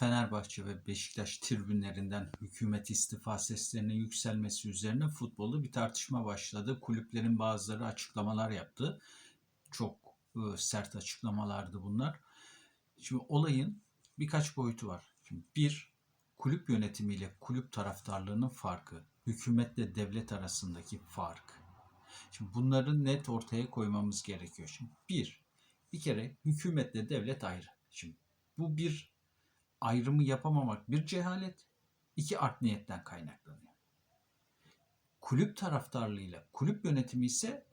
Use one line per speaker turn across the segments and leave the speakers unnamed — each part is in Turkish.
Fenerbahçe ve Beşiktaş tribünlerinden hükümet istifa seslerinin yükselmesi üzerine futbolda bir tartışma başladı. Kulüplerin bazıları açıklamalar yaptı. Çok e, sert açıklamalardı bunlar. Şimdi olayın birkaç boyutu var. Şimdi bir, kulüp yönetimiyle kulüp taraftarlığının farkı, hükümetle devlet arasındaki fark. Şimdi bunları net ortaya koymamız gerekiyor. Şimdi bir, bir kere hükümetle devlet ayrı. Şimdi bu bir ayrımı yapamamak bir cehalet, iki art niyetten kaynaklanıyor. Kulüp taraftarlığıyla kulüp yönetimi ise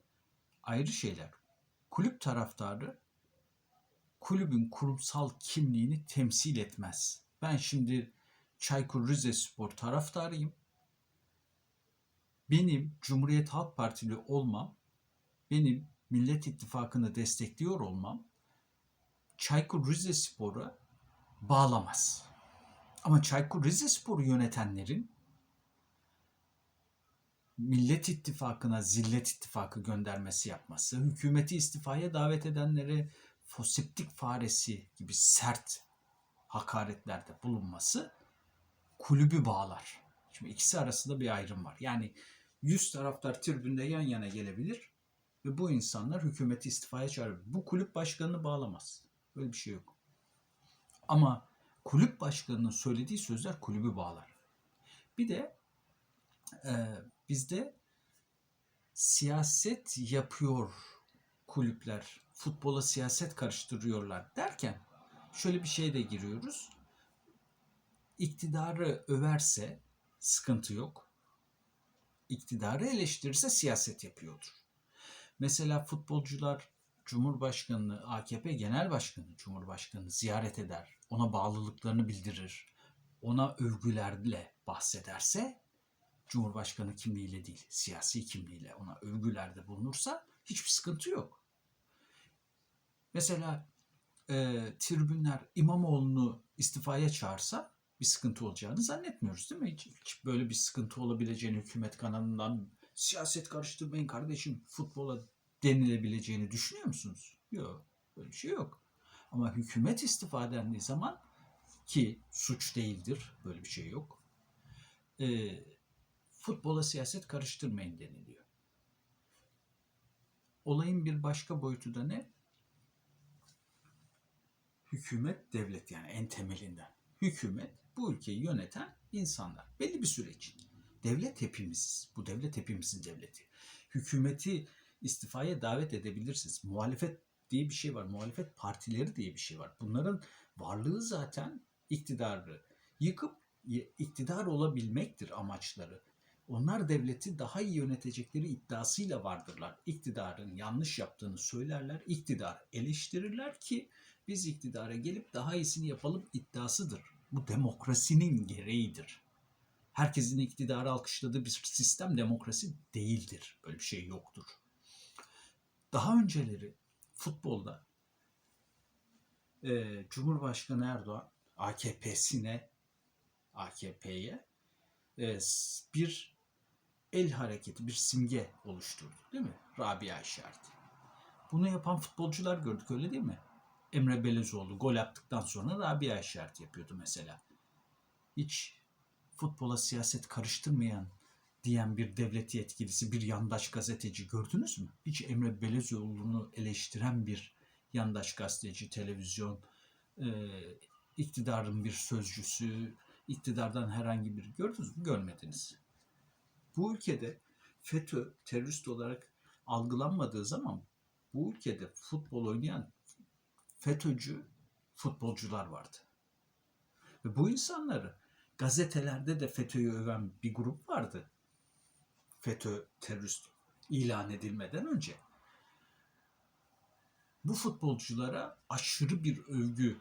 ayrı şeyler. Kulüp taraftarı kulübün kurumsal kimliğini temsil etmez. Ben şimdi Çaykur Rizespor taraftarıyım. Benim Cumhuriyet Halk Partili olmam, benim Millet İttifakı'nı destekliyor olmam Çaykur Rizespor'a bağlamaz. Ama Çaykur Rizespor'u yönetenlerin Millet İttifakı'na zillet ittifakı göndermesi yapması, hükümeti istifaya davet edenlere foseptik faresi gibi sert hakaretlerde bulunması kulübü bağlar. Şimdi ikisi arasında bir ayrım var. Yani 100 taraftar tribünde yan yana gelebilir ve bu insanlar hükümeti istifaya çağırır. Bu kulüp başkanını bağlamaz. Böyle bir şey yok. Ama kulüp başkanının söylediği sözler kulübü bağlar. Bir de e, bizde siyaset yapıyor kulüpler, futbola siyaset karıştırıyorlar derken şöyle bir şeye de giriyoruz. İktidarı överse sıkıntı yok. İktidarı eleştirirse siyaset yapıyordur. Mesela futbolcular Cumhurbaşkanını, AKP Genel Başkanı Cumhurbaşkanı ziyaret eder, ona bağlılıklarını bildirir, ona övgülerle bahsederse Cumhurbaşkanı kimliğiyle değil, siyasi kimliğiyle ona övgülerde bulunursa hiçbir sıkıntı yok. Mesela e, tribünler İmamoğlu'nu istifaya çağırsa bir sıkıntı olacağını zannetmiyoruz değil mi? Hiç, hiç böyle bir sıkıntı olabileceğini hükümet kanalından siyaset karıştırmayın kardeşim futbola denilebileceğini düşünüyor musunuz? Yok. Böyle bir şey yok. Ama hükümet istifa dendiği zaman ki suç değildir. Böyle bir şey yok. E, futbola siyaset karıştırmayın deniliyor. Olayın bir başka boyutu da ne? Hükümet, devlet yani en temelinden. Hükümet bu ülkeyi yöneten insanlar. Belli bir süre için. Devlet hepimiziz. Bu devlet hepimizin devleti. Hükümeti istifaya davet edebilirsiniz. Muhalefet diye bir şey var. Muhalefet partileri diye bir şey var. Bunların varlığı zaten iktidarı yıkıp iktidar olabilmektir amaçları. Onlar devleti daha iyi yönetecekleri iddiasıyla vardırlar. İktidarın yanlış yaptığını söylerler, iktidar eleştirirler ki biz iktidara gelip daha iyisini yapalım iddiasıdır. Bu demokrasinin gereğidir. Herkesin iktidarı alkışladığı bir sistem demokrasi değildir. Böyle bir şey yoktur. Daha önceleri futbolda e, Cumhurbaşkanı Erdoğan AKP'sine AKP'ye e, bir el hareketi, bir simge oluşturdu değil mi? Rabia işareti. Bunu yapan futbolcular gördük öyle değil mi? Emre Belezoğlu gol attıktan sonra Rabia işareti yapıyordu mesela. Hiç futbola siyaset karıştırmayan diyen bir devlet yetkilisi, bir yandaş gazeteci gördünüz mü? Hiç Emre Belezoğlu'nu eleştiren bir yandaş gazeteci, televizyon, e, iktidarın bir sözcüsü, iktidardan herhangi biri gördünüz mü? Görmediniz. Bu ülkede FETÖ terörist olarak algılanmadığı zaman bu ülkede futbol oynayan FETÖ'cü futbolcular vardı. Ve bu insanları gazetelerde de FETÖ'yü öven bir grup vardı. FETÖ terörist ilan edilmeden önce. Bu futbolculara aşırı bir övgü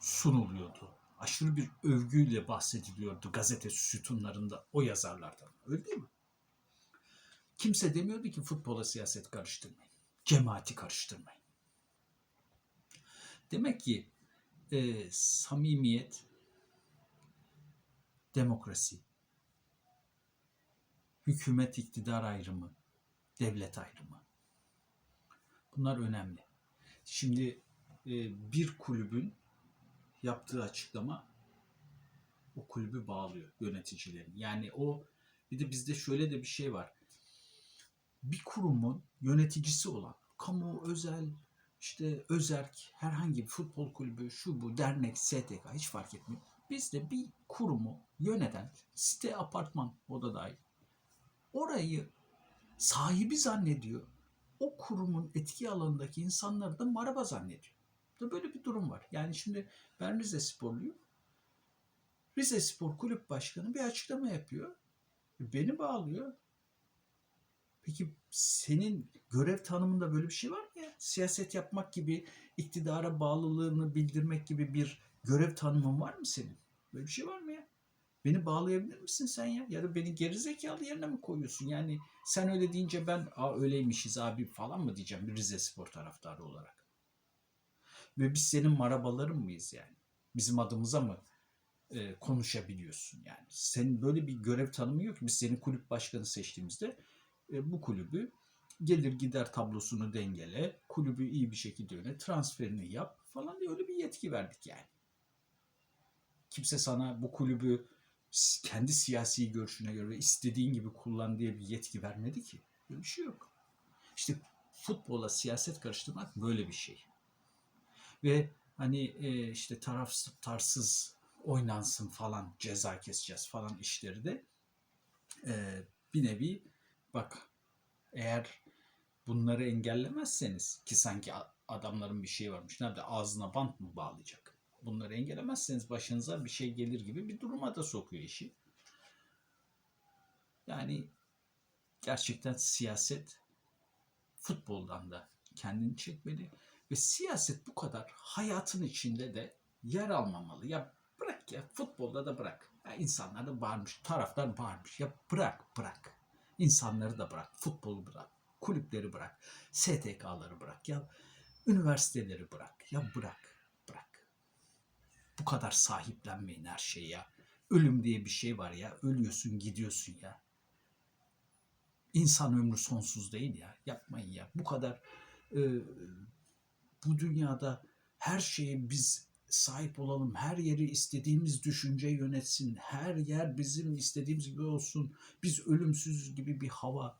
sunuluyordu. Aşırı bir övgüyle bahsediliyordu gazete sütunlarında o yazarlardan. Öyle değil mi? Kimse demiyordu ki futbola siyaset karıştırmayın. Cemaati karıştırmayın. Demek ki e, samimiyet, demokrasi, hükümet iktidar ayrımı, devlet ayrımı. Bunlar önemli. Şimdi e, bir kulübün yaptığı açıklama o kulübü bağlıyor yöneticilerin. Yani o bir de bizde şöyle de bir şey var. Bir kurumun yöneticisi olan kamu, özel, işte özerk, herhangi bir futbol kulübü, şu bu, dernek, STK hiç fark etmiyor. Bizde bir kurumu yöneten site, apartman o da dahil. Orayı sahibi zannediyor. O kurumun etki alanındaki insanları da maraba zannediyor. Böyle bir durum var. Yani şimdi ben Rize Sporluyum. Rize Spor Kulüp Başkanı bir açıklama yapıyor. Beni bağlıyor. Peki senin görev tanımında böyle bir şey var mı ya? Siyaset yapmak gibi, iktidara bağlılığını bildirmek gibi bir görev tanımın var mı senin? Böyle bir şey var mı ya? Beni bağlayabilir misin sen ya? Ya da beni gerizekalı yerine mi koyuyorsun? Yani sen öyle deyince ben Aa, öyleymişiz abi falan mı diyeceğim bir Rize Spor taraftarı olarak? Ve biz senin marabaların mıyız yani? Bizim adımıza mı e, konuşabiliyorsun yani? Senin böyle bir görev tanımı yok. Biz seni kulüp başkanı seçtiğimizde e, bu kulübü gelir gider tablosunu dengele, kulübü iyi bir şekilde yönet, transferini yap falan diye öyle bir yetki verdik yani. Kimse sana bu kulübü kendi siyasi görüşüne göre istediğin gibi kullan diye bir yetki vermedi ki. Böyle bir şey yok. İşte futbola siyaset karıştırmak böyle bir şey. Ve hani e, işte tarafsız tarsız oynansın falan ceza keseceğiz falan işleri de e, bir nevi bak eğer bunları engellemezseniz ki sanki adamların bir şeyi varmış. Nerede ağzına bant mı bağlayacak? Bunları engellemezseniz başınıza bir şey gelir gibi bir duruma da sokuyor işi. Yani gerçekten siyaset futboldan da kendini çekmeli ve siyaset bu kadar hayatın içinde de yer almamalı. Ya bırak ya futbolda da bırak. Ya insanlar da bağırmış, taraftar bağırmış. Ya bırak bırak. İnsanları da bırak, futbolu bırak, kulüpleri bırak, STK'ları bırak ya üniversiteleri bırak. Ya bırak. Kadar sahiplenmeyin her şeyi ya. Ölüm diye bir şey var ya. Ölüyorsun, gidiyorsun ya. İnsan ömrü sonsuz değil ya. Yapmayın ya. Bu kadar e, bu dünyada her şeye biz sahip olalım. Her yeri istediğimiz düşünce yönetsin. Her yer bizim istediğimiz gibi olsun. Biz ölümsüz gibi bir hava